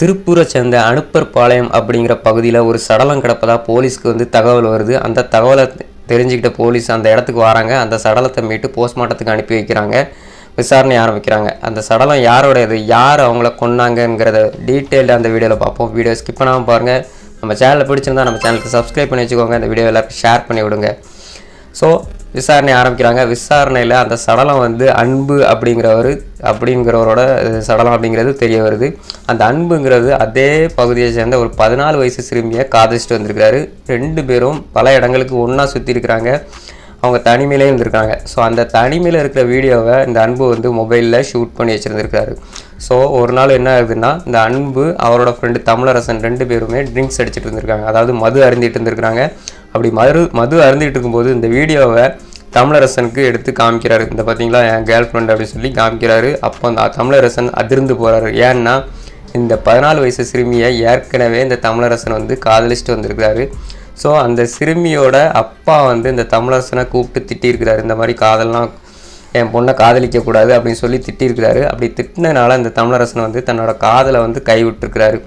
திருப்பூரை சேர்ந்த அனுப்பர் பாளையம் அப்படிங்கிற பகுதியில் ஒரு சடலம் கிடப்பதா போலீஸ்க்கு வந்து தகவல் வருது. அந்த தகவலை தெரிஞ்சுக்கிட்ட போலீஸ் அந்த இடத்துக்கு வராங்க. அந்த சடலத்தை மீட்டு போஸ்ட்மார்ட்டத்துக்கு அனுப்பி வைக்கிறாங்க. விசாரணை ஆரம்பிக்கிறாங்க. அந்த சடலம் யாரோடது யார் அவங்கள கொன்னாங்கங்கிறத டீட்டெயில்டாக அந்த வீடியோவில் பார்ப்போம். வீடியோ ஸ்கிப் பண்ணாமல் பாருங்கள் நம்ம சேனலில் பிடிச்சிருந்தா நம்ம சேனலுக்கு சப்ஸ்கிரைப் பண்ணி வச்சுக்கோங்க. இந்த வீடியோ எல்லாருக்கும் ஷேர் பண்ணி விடுங்க. ஸோ விசாரணை ஆரம்பிக்கிறாங்க. விசாரணையில் அந்த சடலம் வந்து அன்பு அப்படிங்கிறவர் அப்படிங்கிறவரோட சடலம் அப்படிங்கிறது தெரிய வருது. அந்த அன்புங்கிறது அதே பகுதியை சேர்ந்த ஒரு பதினாலு வயசு சிறுமியை காதலிச்சுட்டு வந்திருக்காரு ரெண்டு பேரும் பல இடங்களுக்கு ஒன்றா சுற்றி இருக்கிறாங்க. அவங்க தனிமையிலே இருந்திருக்காங்க ஸோ அந்த தனிமையில் இருக்கிற வீடியோவை இந்த அன்பு வந்து மொபைலில் ஷூட் பண்ணி வச்சுருந்துருக்காரு ஸோ ஒரு நாள் என்ன ஆகுதுன்னா இந்த அன்பு அவரோட ஃப்ரெண்டு தமிழரசன் ரெண்டு பேருமே ட்ரிங்க்ஸ் அடிச்சுட்டு இருந்திருக்காங்க. அதாவது மது அருந்திட்டு இருந்திருக்காங்க அப்படி மது மது அருந்திட்டு இருக்கும்போது இந்த வீடியோவை தமிழரசனுக்கு எடுத்து காமிக்கிறாரு. இந்த பார்த்தீங்களா என் கேர்ள் ஃப்ரெண்ட் அப்படின்னு சொல்லி காமிக்கிறாரு. அப்போ அந்த தமிழரசன் அதிர்ந்து போகிறாரு ஏன்னா இந்த பதினாலு வயசு சிறுமியை ஏற்கனவே இந்த தமிழரசன் வந்து காதலிச்சுட்டு வந்திருக்கிறாரு. ஸோ அந்த சிறுமியோட அப்பா வந்து இந்த தமிழரசனை கூப்பிட்டு திட்டியிருக்கிறாரு. இந்த மாதிரி காதல்லாம் என் பொண்ணை காதலிக்கக்கூடாது அப்படின்னு சொல்லி திட்டியிருக்கிறாரு. அப்படி திட்டினனால இந்த தமிழரசன் வந்து தன்னோட காதலை வந்து கைவிட்டுருக்கிறாரு.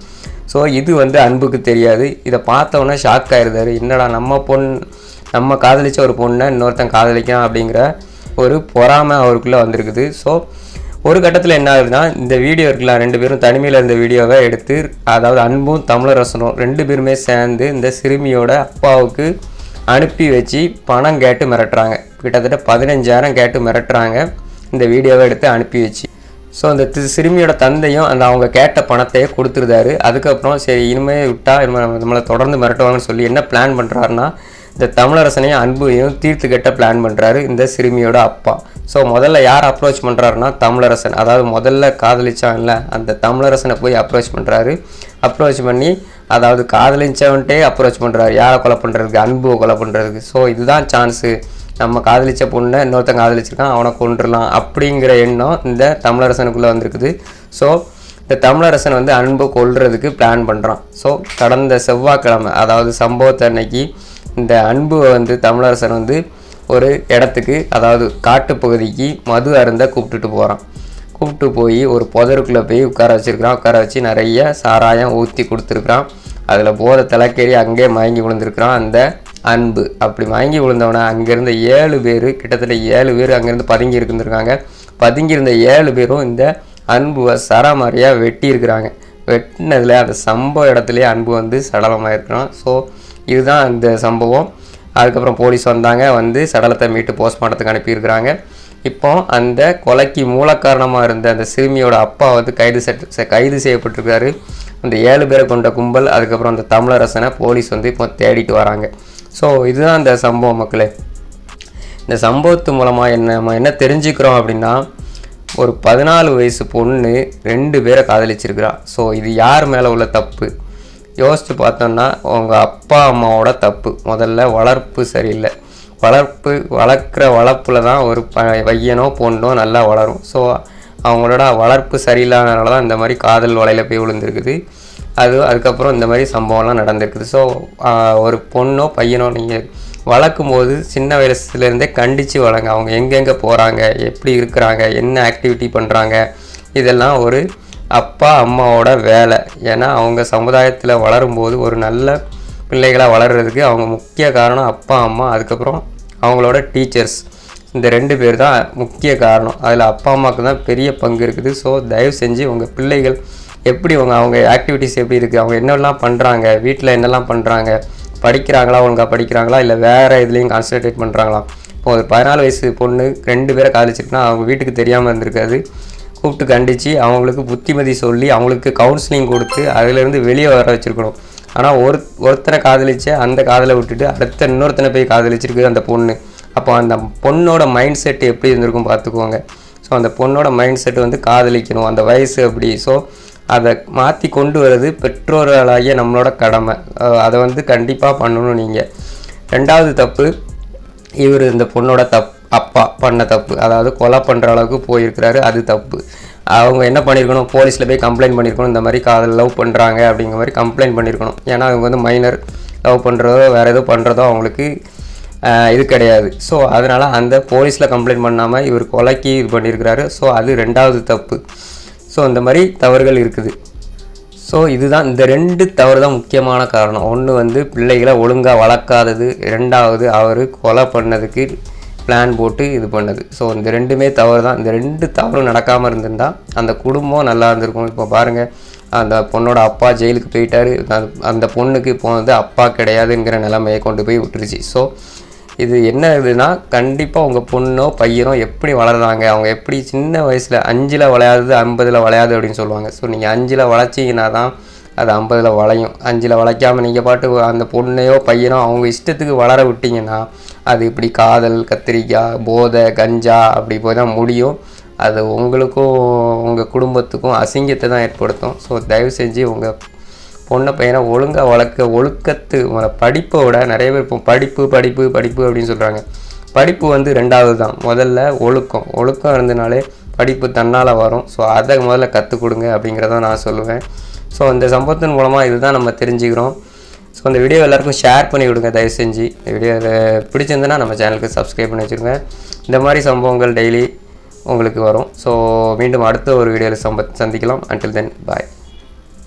ஸோ இது வந்து அன்புக்கு தெரியாது. இதை பார்த்தவொன்னே ஷாக் ஆயிருந்தாரு. என்னடா நம்ம பொண் நம்ம காதலிச்ச ஒரு பொண்ணை இன்னொருத்தன் காதலிக்கான் அப்படிங்கிற ஒரு பொறாமை அவருக்குள்ளே வந்திருக்குது. ஸோ ஒரு கட்டத்தில் என்ன ஆகுதுன்னா இந்த வீடியோ இருக்கலாம் ரெண்டு பேரும் தனிமையில் இருந்த வீடியோவை எடுத்து அதாவது அன்பும் தமிழரசனும் ரெண்டு பேருமே சேர்ந்து இந்த சிறுமியோட அப்பாவுக்கு அனுப்பி வச்சு பணம் கேட்டு மிரட்டுறாங்க. கிட்டத்தட்ட பதினஞ்சாயிரம் கேட்டு மிரட்டுறாங்க. இந்த வீடியோவை எடுத்து அனுப்பி வச்சு. ஸோ அந்த தி- சிறுமியோட தந்தையும் அந்த அவங்க கேட்ட பணத்தையே கொடுத்துருந்தாரு. அதுக்கப்புறம் சரி இனிமேல் விட்டா நம்மளை தொடர்ந்து மிரட்டுவாங்கன்னு சொல்லி என்ன பிளான் பண்ணுறாருன்னா இந்த தமிழரசனையும் அன்பையும் தீர்த்து கட்ட பிளான் பண்ணுறாரு இந்த சிறுமியோட அப்பா. ஸோ முதல்ல யார் அப்ரோச் பண்ணுறாருன்னா தமிழரசன். அதாவது முதல்ல காதலிச்சான்ல அந்த தமிழரசனை போய் அப்ரோச் பண்ணுறாரு அப்ரோச் பண்ணி அதாவது காதலிச்சவன்ட்டே அப்ரோச் பண்ணுறாரு யாரை கொலை பண்ணுறதுக்கு அன்புவை கொலை பண்ணுறதுக்கு ஸோ இதுதான் சான்ஸு நம்ம காதலிச்ச பொண்ணை இன்னொருத்தன் காதலிச்சிருக்கான் அவனை கொண்டுடலாம் அப்படிங்கிற எண்ணம் இந்த தமிழரசனுக்குள்ளே வந்திருக்குது. ஸோ இந்த தமிழரசன் வந்து அன்பை கொள்றதுக்கு பிளான் பண்ணுறான் ஸோ கடந்த செவ்வாய்க்கிழமை அதாவது சம்பவத்தை அன்னைக்கு இந்த அன்பு வந்து தமிழரசன் வந்து ஒரு இடத்துக்கு அதாவது காட்டுப்பகுதிக்கு மது அருந்த கூப்பிட்டுட்டு போகிறான் கூப்பிட்டு போய் ஒரு புதருக்குள்ளே போய் உட்கார வச்சிருக்கிறான். உட்கார வச்சு நிறைய சாராயம் ஊற்றி கொடுத்துருக்குறான். அதில் போதை தலைக்கேறி அங்கேயே மயங்கி விழுந்திருக்கிறான் அந்த அன்பு. அப்படி மயங்கி விழுந்தவனை அங்கேருந்த ஏழு பேர் கிட்டத்தட்ட ஏழு பேர் அங்கேருந்து பதுங்கி இருந்திருக்காங்க. பதுங்கியிருந்த ஏழு பேரும் இந்த அன்புவை சராமாரியாக வெட்டியிருக்கிறாங்க. வெட்டினதில் அந்த சம்பவ இடத்துலேயே அன்பு வந்து சடலமாக இருக்கிறான் ஸோ இதுதான் அந்த சம்பவம். அதுக்கப்புறம் போலீஸ் வந்தாங்க வந்து சடலத்தை மீட்டு போஸ்ட்மார்ட்டத்துக்கு அனுப்பியிருக்கிறாங்க. இப்போ அந்த கொலைக்கு மூல காரணமாக இருந்த அந்த சிறுமியோட அப்பா வந்து கைது செட் கைது செய்யப்பட்டிருக்காரு. அந்த ஏழு பேரை கொண்ட கும்பல் அதுக்கப்புறம் அந்த தமிழரசனை போலீஸ் வந்து இப்போ தேடிட்டு வராங்க. ஸோ இதுதான் அந்த சம்பவம் மக்களே. இந்த சம்பவத்து மூலமாக என்ன நம்ம என்ன தெரிஞ்சுக்கிறோம் அப்படின்னா ஒரு பதினாலு வயசு பொண்ணு ரெண்டு பேரை காதலிச்சிருக்கிறா. ஸோ இது யார் மேலே உள்ள தப்பு? யோசித்து பார்த்தோம்னா உங்கள் அப்பா அம்மாவோட தப்பு. முதல்ல வளர்ப்பு சரியில்லை. வளர்ப்பு வளர்க்குற வளர்ப்பில் தான் ஒரு ப பையனோ பொண்ணோ நல்லா வளரும். ஸோ அவங்களோட வளர்ப்பு சரியில்லாதனால தான் இந்த மாதிரி காதல் வலையில் போய் விழுந்திருக்குது. அது அதுக்கப்புறம் இந்த மாதிரி சம்பவம்லாம் நடந்திருக்குது. ஸோ ஒரு பொண்ணோ பையனோ நீங்கள் வளர்க்கும் போது சின்ன வயசுலேருந்தே கண்டித்து வளங்க அவங்க எங்கெங்கே போகிறாங்க எப்படி இருக்கிறாங்க என்ன ஆக்டிவிட்டி பண்ணுறாங்க இதெல்லாம் ஒரு அப்பா அம்மாவோட வேலை. ஏன்னா அவங்க சமுதாயத்தில் வளரும்போது ஒரு நல்ல பிள்ளைகளாக வளர்கிறதுக்கு அவங்க முக்கிய காரணம் அப்பா அம்மா அதுக்கப்புறம் அவங்களோட டீச்சர்ஸ். இந்த ரெண்டு பேர் தான் முக்கிய காரணம். அதில் அப்பா அம்மாவுக்கு தான் பெரிய பங்கு இருக்குது. ஸோ தயவு செஞ்சு உங்கள் பிள்ளைகள் எப்படி அவங்க அவங்க ஆக்டிவிட்டீஸ் எப்படி இருக்குது அவங்க என்னெல்லாம் பண்ணுறாங்க வீட்டில் என்னெல்லாம் பண்ணுறாங்க படிக்கிறாங்களா? ஒழுங்காக படிக்கிறாங்களா? இல்லை வேறு இதுலேயும் கான்சன்ட்ரேட் பண்ணுறாங்களா இப்போ ஒரு பதினாலு வயசு பொண்ணு ரெண்டு பேரை காதலிச்சிருக்குன்னா அவங்க வீட்டுக்கு தெரியாமல் இருந்திருக்காது. கூப்பிட்டு கண்டித்து அவங்களுக்கு புத்திமதி சொல்லி அவங்களுக்கு கவுன்சிலிங் கொடுத்து அதிலேருந்து வெளியே வர வச்சுருக்கணும். ஆனால் ஒரு ஒருத்தனை காதலிச்சு அந்த காதலை விட்டுட்டு அடுத்த இன்னொருத்தனை போய் காதலிச்சிருக்கு அந்த பொண்ணு. அப்போ அந்த பொண்ணோட மைண்ட் செட் எப்படி இருந்திருக்கும் பார்த்துக்கோங்க. ஸோ அந்த பொண்ணோட மைண்ட் செட் வந்து காதலிக்கணும். அந்த வயசு அப்படி. ஸோ அதை மாற்றி கொண்டு வர்றது பெற்றோர்களாகிய நம்மளோட கடமை. அதை வந்து கண்டிப்பாக பண்ணணும் நீங்கள் ரெண்டாவது தப்பு இவர் இந்த பொண்ணோட தப்பு. அப்பா பண்ண தப்பு. அதாவது கொலை பண்ணுற அளவுக்கு போயிருக்கிறாரு அது தப்பு. அவங்க என்ன பண்ணியிருக்கணும் போலீஸில் போய் கம்ப்ளைண்ட் பண்ணியிருக்கணும் இந்த மாதிரி காதல் லவ் பண்ணுறாங்க அப்படிங்கிற மாதிரி கம்ப்ளைண்ட் பண்ணியிருக்கணும் ஏன்னா அவங்க வந்து மைனர் லவ் பண்ணுறதோ வேறு ஏதோ பண்ணுறதோ அவங்களுக்கு இது கிடையாது. ஸோ அதனால் அந்த போலீஸில் கம்ப்ளைண்ட் பண்ணாமல் இவர் கொலைக்கு இது பண்ணியிருக்கிறாரு ஸோ அது ரெண்டாவது தப்பு. ஸோ இந்த மாதிரி தவறுகள் இருக்குது. ஸோ இதுதான் இந்த ரெண்டு தவறு தான் முக்கியமான காரணம். ஒன்று வந்து பிள்ளைகளை ஒழுங்காக வளர்க்காதது. ரெண்டாவது அவர் கொலை பண்ணதுக்கு பிளான் போட்டு இது பண்ணது. ஸோ இந்த ரெண்டுமே தவறு தான் இந்த ரெண்டு தவறும் நடக்காமல் இருந்திருந்தா அந்த குடும்பம் நல்லா இருந்திருக்கும். இப்போ பாருங்கள் அந்த பொண்ணோட அப்பா ஜெயிலுக்கு போயிட்டாரு. அந்த- அந்த பொண்ணுக்கு இப்போ வந்து அப்பா கிடையாதுங்கிற நிலைமையை கொண்டு போய் விட்டுருச்சு. ஸோ இது என்ன இதுனா கண்டிப்பாக உங்கள் பொண்ணோ பையனோ எப்படி வளர்றாங்க? அவங்க எப்படி சின்ன வயசில் அஞ்சில் விளையாது ஐம்பதில் வளையாது அப்படின்னு சொல்லுவாங்க. ஸோ நீங்கள் அஞ்சில் வளர்ச்சிங்கன்னா தான் அது ஐம்பதில் வளையும். அஞ்சில் வளைக்காமல் நீங்கள் பாட்டு அந்த பொண்ணையோ பையனோ அவங்க இஷ்டத்துக்கு வளர விட்டீங்கன்னா அது இப்படி காதல் கத்திரிக்காய் போதை கஞ்சா அப்படி போய் தான் முடியும். அது உங்களுக்கும் உங்கள் குடும்பத்துக்கும் அசிங்கத்தை தான் ஏற்படுத்தும். ஸோ தயவு செஞ்சு உங்கள் பொண்ணை பையனை ஒழுங்காக வளர்க்க ஒழுக்கத்து படிப்பை விட நிறைய பேர் இப்போ படிப்பு படிப்பு படிப்பு அப்படின்னு சொல்கிறாங்க படிப்பு வந்து ரெண்டாவது தான். முதல்ல ஒழுக்கம். ஒழுக்கம் இருந்தனாலே படிப்பு தன்னால் வரும். ஸோ அதை முதல்ல கற்றுக் கொடுங்க அப்படிங்கிறத நான் சொல்லுவேன். ஸோ இந்த சம்பவத்தின் மூலமாக இதுதான் நம்ம தெரிஞ்சுக்கிறோம். ஸோ இந்த வீடியோ எல்லாருக்கும் ஷேர் பண்ணி விடுங்க தயவு செஞ்சு. இந்த வீடியோ பிடிச்சிருந்துன்னா நம்ம சேனலுக்கு சப்ஸ்கிரைப் பண்ணி வச்சுருங்க. இந்த மாதிரி சம்பவங்கள் டெய்லி உங்களுக்கு வரும். ஸோ மீண்டும் அடுத்த ஒரு வீடியோவில் சம்ப சந்திக்கலாம். அன்டில் தென் பாய்